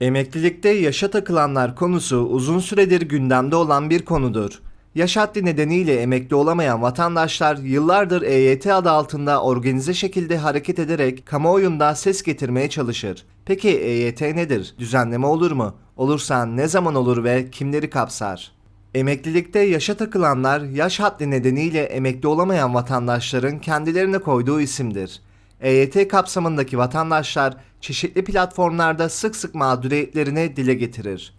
Emeklilikte yaşa takılanlar konusu uzun süredir gündemde olan bir konudur. Yaş haddi nedeniyle emekli olamayan vatandaşlar yıllardır EYT adı altında organize şekilde hareket ederek kamuoyunda ses getirmeye çalışır. Peki EYT nedir? Düzenleme olur mu? Olursa ne zaman olur ve kimleri kapsar? Emeklilikte yaşa takılanlar yaş haddi nedeniyle emekli olamayan vatandaşların kendilerine koyduğu isimdir. EYT kapsamındaki vatandaşlar çeşitli platformlarda sık sık mağduriyetlerini dile getirir.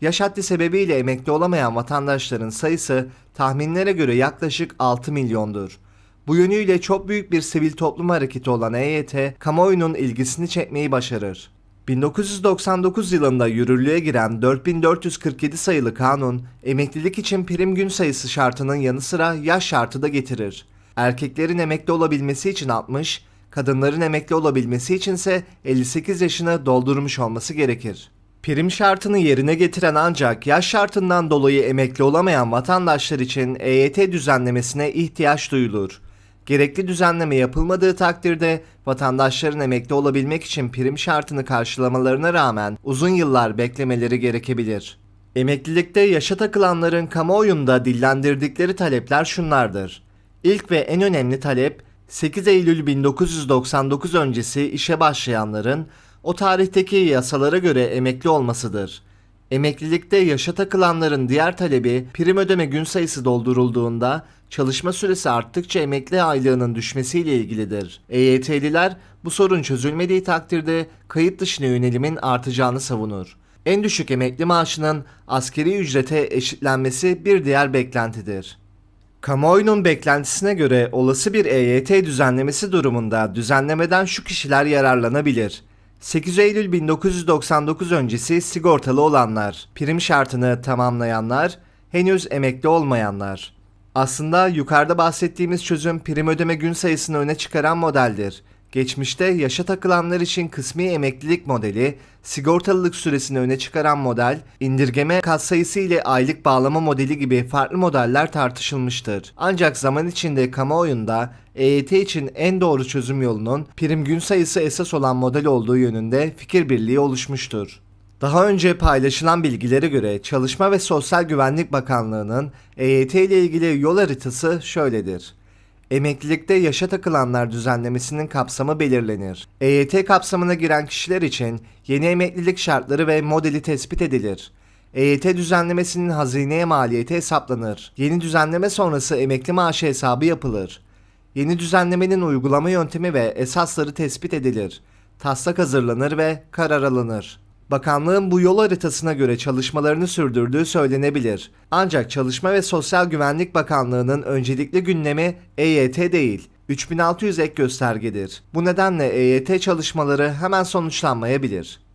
Yaş haddi sebebiyle emekli olamayan vatandaşların sayısı tahminlere göre yaklaşık 6 milyondur. Bu yönüyle çok büyük bir sivil toplum hareketi olan EYT, kamuoyunun ilgisini çekmeyi başarır. 1999 yılında yürürlüğe giren 4447 sayılı kanun, emeklilik için prim gün sayısı şartının yanı sıra yaş şartı da getirir. Erkeklerin emekli olabilmesi için 60, kadınların emekli olabilmesi içinse 58 yaşını doldurmuş olması gerekir. Prim şartını yerine getiren ancak yaş şartından dolayı emekli olamayan vatandaşlar için EYT düzenlemesine ihtiyaç duyulur. Gerekli düzenleme yapılmadığı takdirde vatandaşların emekli olabilmek için prim şartını karşılamalarına rağmen uzun yıllar beklemeleri gerekebilir. Emeklilikte yaşa takılanların kamuoyunda dillendirdikleri talepler şunlardır. İlk ve en önemli talep 8 Eylül 1999 öncesi işe başlayanların o tarihteki yasalara göre emekli olmasıdır. Emeklilikte yaşa takılanların diğer talebi prim ödeme gün sayısı doldurulduğunda çalışma süresi arttıkça emekli aylığının düşmesiyle ilgilidir. EYT'liler bu sorun çözülmediği takdirde kayıt dışına yönelimin artacağını savunur. En düşük emekli maaşının askeri ücrete eşitlenmesi bir diğer beklentidir. Kamuoyunun beklentisine göre olası bir EYT düzenlemesi durumunda düzenlemeden şu kişiler yararlanabilir. 8 Eylül 1999 öncesi sigortalı olanlar, prim şartını tamamlayanlar, henüz emekli olmayanlar. Aslında yukarıda bahsettiğimiz çözüm prim ödeme gün sayısını öne çıkaran modeldir. Geçmişte yaşa takılanlar için kısmi emeklilik modeli, sigortalılık süresini öne çıkaran model, indirgeme katsayısı ile aylık bağlama modeli gibi farklı modeller tartışılmıştır. Ancak zaman içinde kamuoyunda EYT için en doğru çözüm yolunun prim gün sayısı esas olan model olduğu yönünde fikir birliği oluşmuştur. Daha önce paylaşılan bilgilere göre Çalışma ve Sosyal Güvenlik Bakanlığı'nın EYT ile ilgili yol haritası şöyledir. Emeklilikte yaşa takılanlar düzenlemesinin kapsamı belirlenir. EYT kapsamına giren kişiler için yeni emeklilik şartları ve modeli tespit edilir. EYT düzenlemesinin hazineye maliyeti hesaplanır. Yeni düzenleme sonrası emekli maaşı hesabı yapılır. Yeni düzenlemenin uygulama yöntemi ve esasları tespit edilir. Taslak hazırlanır ve karar alınır. Bakanlığın bu yol haritasına göre çalışmalarını sürdürdüğü söylenebilir. Ancak Çalışma ve Sosyal Güvenlik Bakanlığı'nın öncelikli gündemi EYT değil, 3600 ek göstergedir. Bu nedenle EYT çalışmaları hemen sonuçlanmayabilir.